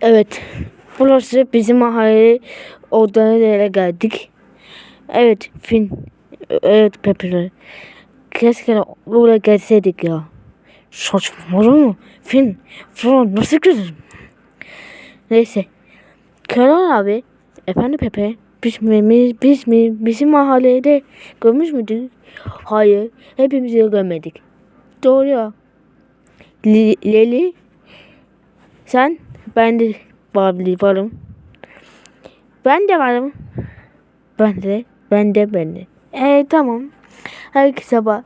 Evet. Burası bizim mahalle yere geldik. Evet Fin. Evet Pepper. Keşke buraya gelseydik ya. Saçmalama mı? Fin. Falan nasıl güzel? Neyse. Kenan abi. Efendim Pepe. Biz mi, biz, mi, bizim mahallede görmüş müydük? Hayır. Hepimiz görmedik. Doğru ya. Li, Leli. Sen? Ben de var, varım. Ben de varım. Ben de, ben de, ben de. E tamam. Herkese sabah.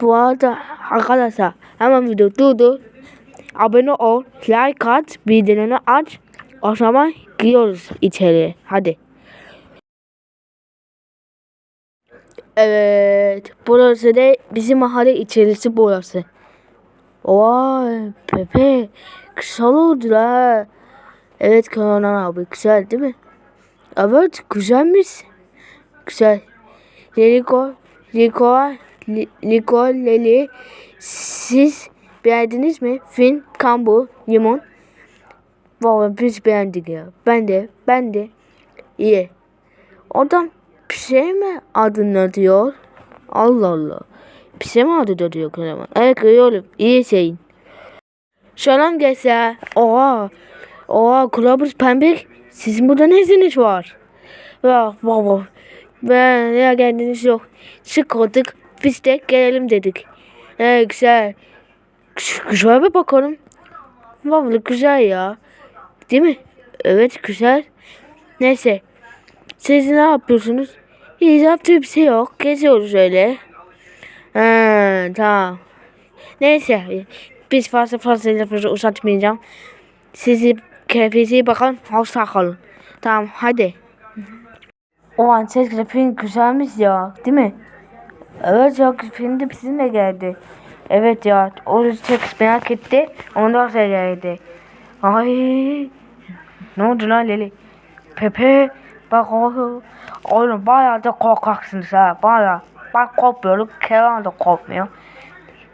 Bu arada arkadaşlar hemen video durdur. Abone ol, like at, bildirimleri aç. O zaman giriyoruz içeriye. Hadi. Evet. Burası da bizim mahalle içerisi burası. Vay Pepe. Güzel oldu la. Evet Kenan abi güzel değil mi? Evet güzelmiş. Güzel. Liko, Liko, Li- Liko, Leli. Siz beğendiniz mi? Fin, Kambu, Limon. Valla biz beğendik ya. Ben de, ben de. İyi. Oradan bir şey mi adını diyor? Allah Allah. Bir şey mi adı diyor Kenan? Evet görüyorum. İyi şeyin. Selam gençler. Oha. Oha kulağımız pembe. Sizin burada ne iziniz var? Ya baba. Ben ya kendiniz yok. Sıkıldık. Biz de gelelim dedik. Evet güzel. Güzel- bir bakalım. Vallahi güzel ya. Değil mi? Evet güzel. Neyse. Siz ne yapıyorsunuz? Hiç yaptığı bir şey yok. Geziyoruz öyle. Ha, tamam. Neyse. Biz fazla fazla lafı uzatmayacağım. Sizi keyfinize bakın. Hoşça kalın. Tamam hadi. O an ses grafiğin güzelmiş ya. Değil mi? Evet ya film de bizimle geldi. Evet ya. O çok merak etti. Ondan sonra geldi. Ay. Ne oldu lan Leli? Pepe. Bak oğlum. Oğlum bayağı da korkaksınız ha. Bayağı. Ben korkmuyorum. Kenan da korkmuyor.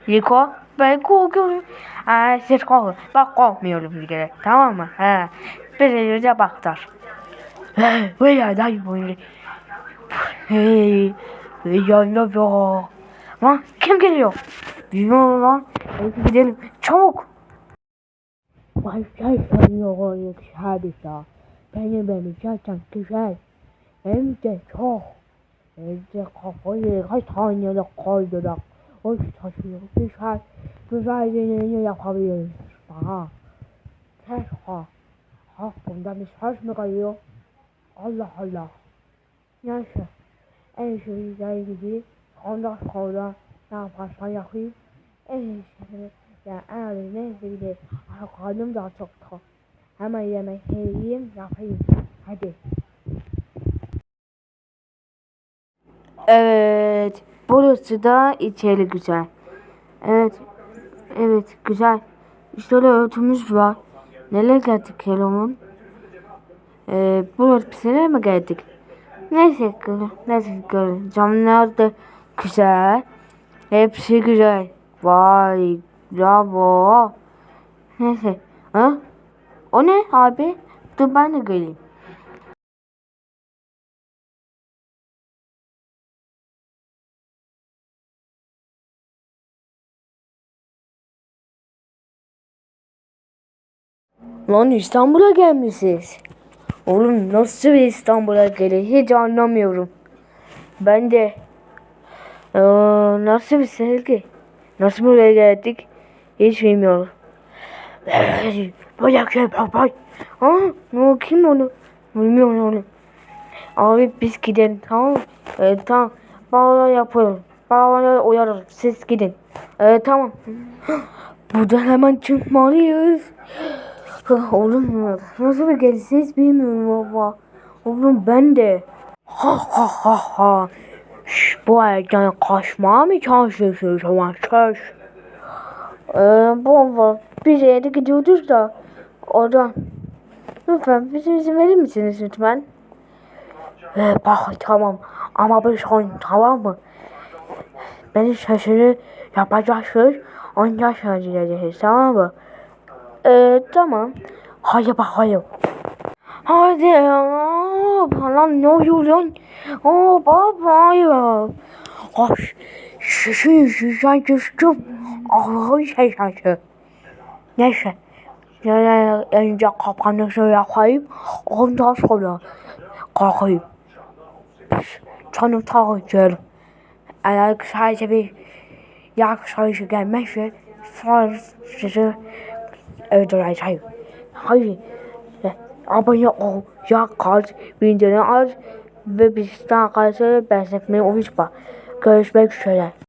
Yiko. Ben korkuyorum. Aa, siz korkun. Ben korkmuyorum bir kere. Tamam mı? He. Birbirinize baktılar. Böyle lan böyle. Hey. Yanıyor ya. Lan kim geliyor? Bilmiyorum lan. Hadi gidelim. Çabuk. Vay şey sanıyor güzelmiş ya. Benim benim zaten güzel. Hem de çok. Hem de kafayı kaç tane de koydular. O taşıyor. Güzel. Güzel deneyini yapabiliriz. Daha. Ses ha. Ha bundan bir ses mi geliyor? Allah Allah. Neyse. En güzel gibi ondan sonra ne yaparsan yapayım. En iyisi yani en neyse bir de ay, karnım da çok tok. Hemen yemek yiyeyim yapayım. Hadi. Evet. Burası da içeri güzel. Evet. Evet güzel. İşte örtümüz var. Neler geldik Keloğlan? Ee, burası bize mi geldik? Neyse kız, neyse kız. Camlar da güzel. Hepsi güzel. Vay, bravo. Neyse. Ha? O ne abi? Dur ben de geleyim. Lan İstanbul'a gelmişsiniz. Oğlum nasıl bir İstanbul'a gelir hiç anlamıyorum. Ben de Ee, nasıl bir sevgi? Nasıl buraya geldik? Hiç bilmiyorum. Böyle şey bak Ha, ne kim onu? Bilmiyorum onu. Abi biz gidelim tamam? Ee, tamam. Bağla yapalım. Bağla uyarır. Siz gidin. Ee, tamam. Burada hemen çıkmalıyız. Oğlum nasıl bir geleceğiz bilmiyorum baba. Oğlum ben de. Ha ha ha ha. Şş, bu evden kaçmaya mı çalışıyorsunuz ama söz? Ee, baba biz yere gidiyoruz da oradan. Lütfen bize izin verir misiniz lütfen? Ee, bak tamam ama bir son tamam mı? Benim sesini yapacaksınız. Sonra gideceğiz tamam mı? Ee, tamam. Hadi bakalım. Hadi ya. Lan ne oluyor lan? Aa baba ya. Hoş. Şişi şişen düştüm. Allah'ın şeytanı. Neyse. Yani önce kapanışı yapayım. Ondan sonra kalkayım. Canım takacağım. Eğer sadece bir yaklaşık gelmezse sonra sizi öldüreceğim. Hayır. Abone ol, yakar, bildirim aç ve bizden arkadaşları benzetmeyi unutma. Görüşmek üzere.